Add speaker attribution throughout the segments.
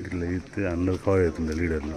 Speaker 1: ఇట్లా అయితే అందరు కవర్ అవుతుంది లీడర్లు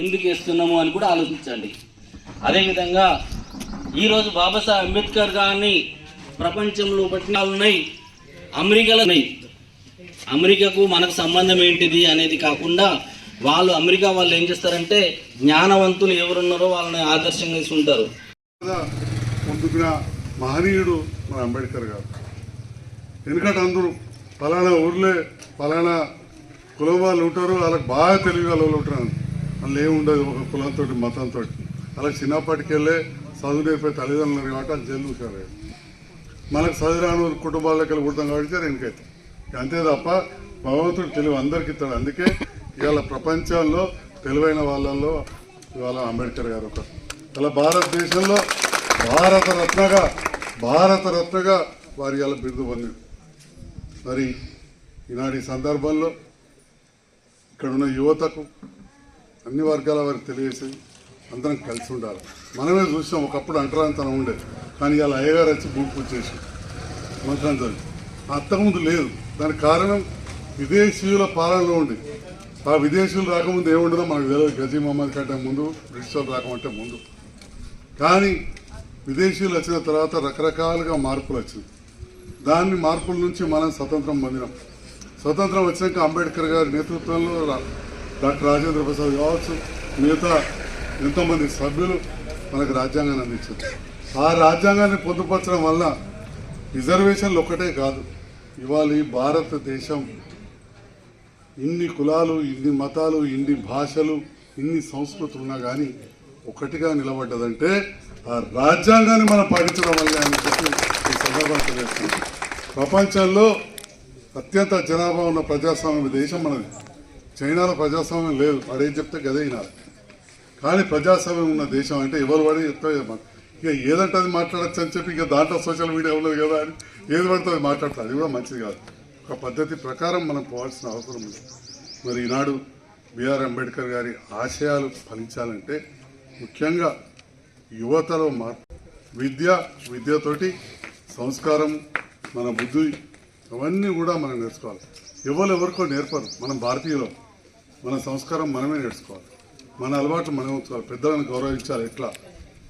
Speaker 2: ఎందుకు వేస్తున్నాము అని కూడా ఆలోచించండి. అదేవిధంగా ఈరోజు బాబాసాహెబ్ అంబేద్కర్ గారిని ప్రపంచంలో పట్టణాలున్నాయి అమెరికాలో ఉన్నాయి. అమెరికాకు మనకు సంబంధం ఏంటిది అనేది కాకుండా వాళ్ళు అమెరికా వాళ్ళు ఏం చేస్తారంటే జ్ఞానవంతులు ఎవరున్నారో వాళ్ళని ఆదర్శంగా తీసుకుంటారు.
Speaker 3: ముందుగా మహనీయుడు మన అంబేద్కర్ గారు. ఎందుకంటే అందరూ ఫలానా ఊర్లే ఫలానా కులం వాళ్ళు ఉంటారు వాళ్ళకి బాగా తెలివి వాళ్ళు ఉంటారు. వాళ్ళు ఏముండదు ఒక కులంతో మతంతో అలా చిన్నప్పటికెళ్ళే చదువు నేర్పే తల్లిదండ్రులు కాబట్టి అది జైలు మనకు చదువురాను కుటుంబాల్లోకి వెళ్ళి పుడతాం కాబట్టి వెనకైతే అంతే తప్ప భగవంతుడు తెలివి అందరికి ఇస్తాడు. అందుకే ఇవాళ ప్రపంచంలో తెలివైన వాళ్ళల్లో ఇవాళ అంబేద్కర్ గారు ఒక ఇలా భారతదేశంలో భారతరత్నగా భారతరత్నగా వారి ఇలా బిరుదు పొందింది మరి ఈనాటి సందర్భంలో ఇక్కడ ఉన్న యువతకు అన్ని వర్గాల వారికి తెలియజేసి అందరం కలిసి ఉండాలి. మనమే చూసాం ఒకప్పుడు అంటరాంతనం ఉండే. కానీ అలా అయ్యగారు వచ్చి భూమి పూజ చేసి మంత్రాంతం అంతకుముందు లేదు. దానికి కారణం విదేశీయుల పాలనలో ఉండి. ఆ విదేశీయులు రాకముందు ఏముండదో మనకు తెలియదు. గజీ మహమ్మద్ కంటే ముందు బ్రిటిష్ వాళ్ళు రాకమంటే ముందు. కానీ విదేశీయులు వచ్చిన తర్వాత రకరకాలుగా మార్పులు వచ్చింది దాన్ని మార్పుల నుంచి మనం స్వతంత్రం పొందినాం. స్వతంత్రం వచ్చాక అంబేద్కర్ గారి నేతృత్వంలో రా- డాక్టర్ రాజేంద్ర ప్రసాద్ కావచ్చు మిగతా ఎంతోమంది సభ్యులు మనకు రాజ్యాంగాన్ని అందించారు. ఆ రాజ్యాంగాన్ని పొందుపరచడం వల్ల రిజర్వేషన్లు ఒక్కటే కాదు ఇవాళ ఈ భారతదేశం ఇన్ని కులాలు ఇన్ని మతాలు ఇన్ని భాషలు ఇన్ని సంస్కృతులు ఉన్నా కానీ ఒకటిగా నిలబడ్డదంటే ఆ రాజ్యాంగాన్ని మనం పాటించడం వల్ల అని చెప్పి ఈ సందర్భంగా ప్రపంచంలో అత్యంత జనాభా ఉన్న ప్రజాస్వామ్య దేశం మనది. చైనాలో ప్రజాస్వామ్యం లేదు. వాడేం చెప్తే గదే వినాలి. కానీ ప్రజాస్వామ్యం ఉన్న దేశం అంటే ఎవరు వాడే చెప్తే ఇక ఏదంటే అది మాట్లాడచ్చు అని చెప్పి ఇక దాంట్లో సోషల్ మీడియా ఉండదు కదా అని ఏది పడితే అది మాట్లాడతారు. అది కూడా మంచిది కాదు. ఒక పద్ధతి ప్రకారం మనం పోవాల్సిన అవసరం ఉంది. మరి ఈనాడు బిఆర్ అంబేద్కర్ గారి ఆశయాలు ఫలించాలంటే ముఖ్యంగా యువతలో మార్పు విద్య విద్యతోటి సంస్కారం మన బుద్ధి అవన్నీ కూడా మనం నేర్చుకోవాలి. ఎవరు ఎవరికో నేర్పరు. మనం భారతీయులం. మన సంస్కారం మనమే నేర్చుకోవాలి. మన అలవాట్లు మనం ఉంచుకోవాలి. పెద్దలను గౌరవించాలి. ఎట్లా?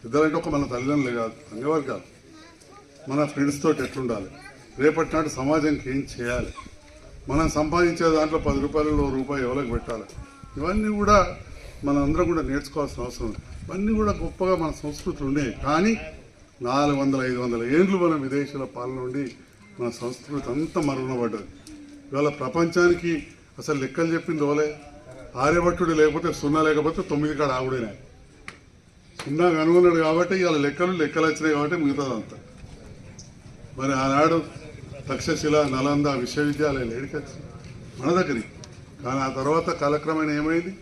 Speaker 3: పెద్దలంటే ఒక మన తల్లిదండ్రులు కాదు అనేవారు కాదు. మన ఫ్రెండ్స్ తోటి ఎట్లుండాలి? రేపటి నాటి సమాజానికి ఏం చేయాలి? మనం సంపాదించే దాంట్లో పది రూపాయలలో రూపాయి ఎవరికి పెట్టాలి? ఇవన్నీ కూడా మనం అందరం కూడా నేర్చుకోవాల్సిన అవసరం ఉంది. ఇవన్నీ కూడా గొప్పగా మన సంస్కృతులు ఉండేవి కానీ నాలుగు వందల ఐదు వందల ఏండ్లు మనం విదేశాల పాలన నుండి మన సంస్కృతి అంతా మరుగునపడ్డది ఇవాళ ప్రపంచానికి అసలు లెక్కలు చెప్పింది ఓలే ఆర్యభట్టుడు లేకపోతే సున్నా లేకపోతే తొమ్మిది కాడ ఆవిడేనే. సున్నా కనుగొన్నాడు కాబట్టి ఇవాళ లెక్కలు లెక్కలు వచ్చినాయి కాబట్టి మిగతాదంతా. మరి ఆనాడు తక్షశిల నలంద విశ్వవిద్యాలయాలు ఏడికొచ్చి మన దగ్గరికి. కానీ ఆ తర్వాత కాలక్రమేణా ఏమైంది?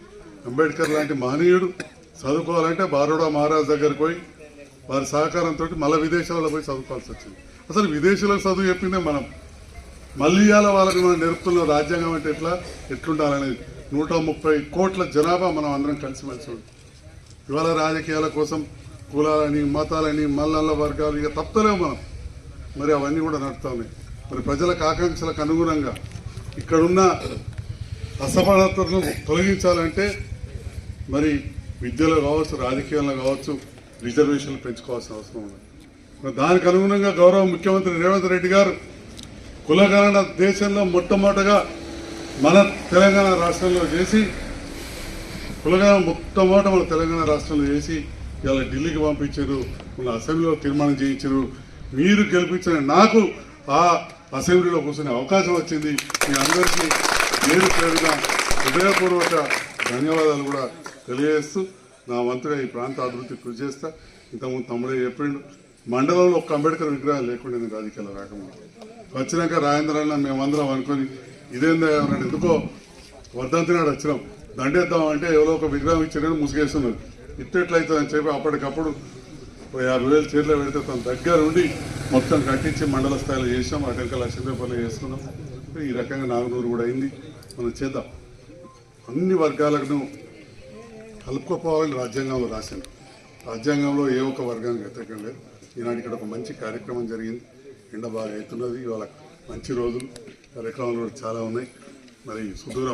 Speaker 3: అంబేద్కర్ లాంటి మహనీయుడు చదువుకోవాలంటే బారోడా మహారాజ్ దగ్గరికి పోయి వారి సహకారంతో మళ్ళీ విదేశాలలో పోయి చదువుకోవాల్సి వచ్చింది. అసలు విదేశీయులకు చదువు చెప్పిందే మనం. మళ్ళీ ఇవాళ వాళ్ళకి మనం నేర్పుతున్న రాజ్యాంగం అంటే ఎట్లా? ఎట్లుండాలనేది. నూట ముప్పై కోట్ల జనాభా మనం అందరం కలిసిమెలిసి ఉంది ఇవాళ రాజకీయాల కోసం కులాలని మతాలని మల్లల్ల వర్గాలు ఇక తప్పలేము మనం. మరి అవన్నీ కూడా నడుస్తూ ఉన్నాయి మరి ప్రజలకు ఆకాంక్షలకు అనుగుణంగా ఇక్కడున్న అసమానతలను తొలగించాలంటే మరి విద్యలో కావచ్చు రాజకీయాల్లో కావచ్చు రిజర్వేషన్లు పెంచుకోవాల్సిన అవసరం ఉంది. దానికి అనుగుణంగా గౌరవ ముఖ్యమంత్రి రేవంత్ రెడ్డి గారు కులగణన దేశంలో మొట్టమొదటగా మన తెలంగాణ రాష్ట్రంలో చేసి కులగణన మొట్టమొదట మన తెలంగాణ రాష్ట్రంలో చేసి ఇలా ఢిల్లీకి పంపించారు మన అసెంబ్లీలో తీర్మానం చేయించారు. మీరు గెలిపించిన నాకు ఆ అసెంబ్లీలో కూర్చునే అవకాశం వచ్చింది. మీ అందరికీ నేను పేరుగా హృదయపూర్వక ధన్యవాదాలు కూడా తెలియజేస్తూ నా వంతుగా ఈ ప్రాంత అభివృద్ధి కృషి చేస్తా. ఇంతకుముందు తమ్ముడే చెప్పిండు మండలంలో ఒక్క అంబేద్కర్ విగ్రహం లేకుండా రాజకీయాలు రాకముందు వచ్చినాక రాజేంద్ర మేమందరం అనుకొని ఇదేందా అన్నాడు. ఎందుకో వర్ధంతి నాడు వచ్చినాం. దండేద్దాం అంటే ఎవరో ఒక విగ్రహం ఇచ్చారని ముసుగేస్తున్నారు ఇట్టెట్లయితుందని చెప్పి అప్పటికప్పుడు యాభై వేలు చీరలో పెడితే తన దగ్గర ఉండి మొత్తం కట్టించి మండల స్థాయిలో చేసాం అటెంక ఇంకా లక్ష రూపాయలు చేసుకున్నాం. ఈ రకంగా నాగనూరు కూడా అయింది. మనం చేద్దాం. అన్ని వర్గాలను కలుపుకోపోవాలని రాజ్యాంగంలో రాశాను. రాజ్యాంగంలో ఏ ఒక్క వర్గానికి వ్యతిరేకం లేదు. ఈనాడు ఇక్కడ ఒక మంచి కార్యక్రమం జరిగింది. ఎండ బాగా అవుతున్నది ఇవాళ మంచి రోజులు. కార్యక్రమాలు కూడా చాలా ఉన్నాయి. మరి సుదూర